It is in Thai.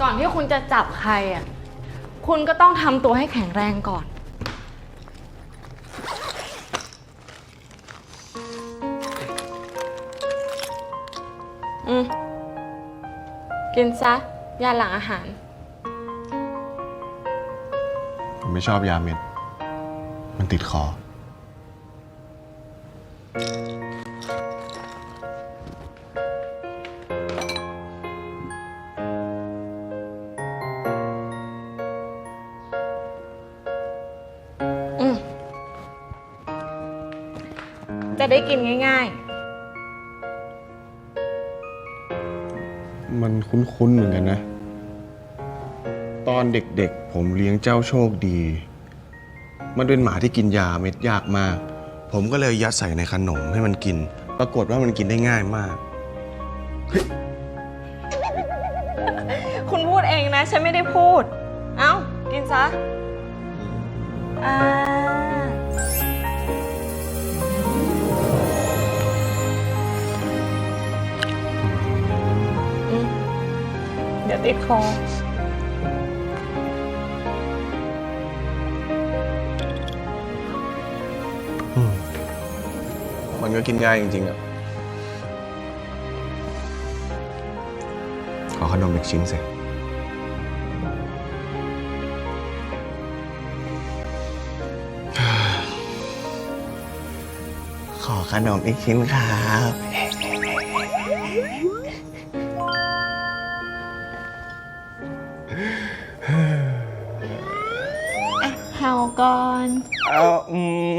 ก่อนที่คุณจะจับใครอะ คุณก็ต้องทำตัวให้แข็งแรงก่อน อืม กินซะ ยาหลังอาหาร ผมไม่ชอบยาเม็ด มันติดคอ จะได้กินง่าย มันคุ้นๆเหมือนกันนะ ตอนเด็กๆ ผมเลี้ยงเจ้าโชคดี มันเป็นหมาที่กินยาเม็ดยากมาก ผมก็เลยยัดใส่ในขนมให้มันกิน ปรากฏว่ามันกินได้ง่ายมาก ๆ คุณพูดเองนะ ฉันไม่ได้พูด เอ้า กินซะ ยวติดคอมันก็กินง่ายจริงๆอะขอขนมอีกชิ้นสิขอขนมอีกชิ้นครับ เฮาก่อน เอาอืม